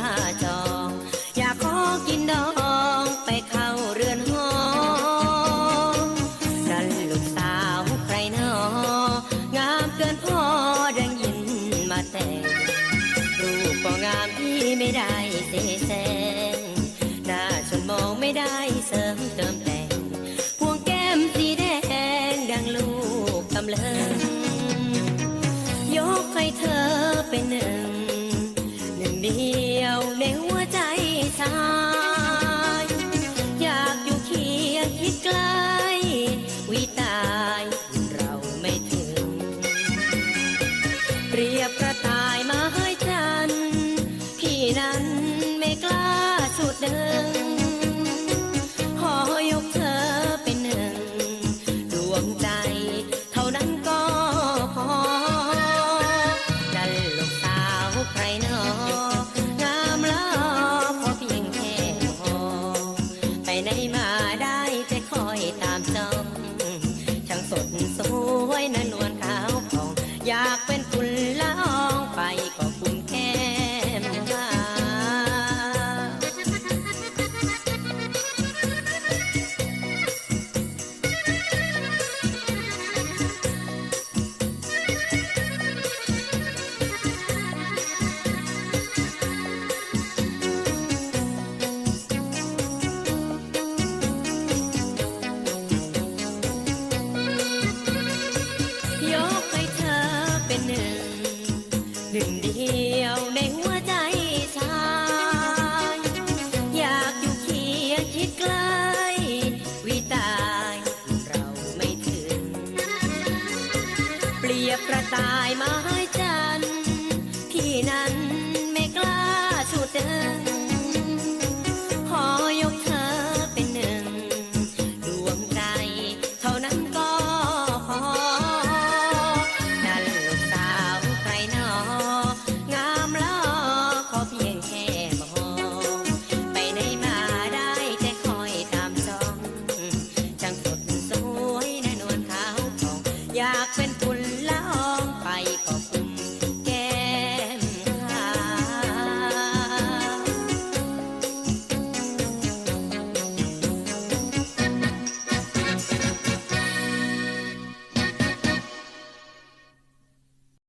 อยากขอกินดองไปเข้าเรือนหอดันลูกสาวใครนองามเกินพอดังยินมาแต่งรูปก็งามที่ไม่ได้เสแสงหน้าชนมองไม่ได้ เดียวในหัวใจชายอยากอยู่เคียงคิดใกล้วิตายเราไม่ถึง เปรียบกระตา อยากเป็นคุณละ หนึ่งเดียวในหัวใจชายอยากอยู่เคียงคิดไกลวิตายเราไม่ถึง เปรียบกระต่ายไม่ใจ อยากเป็นคน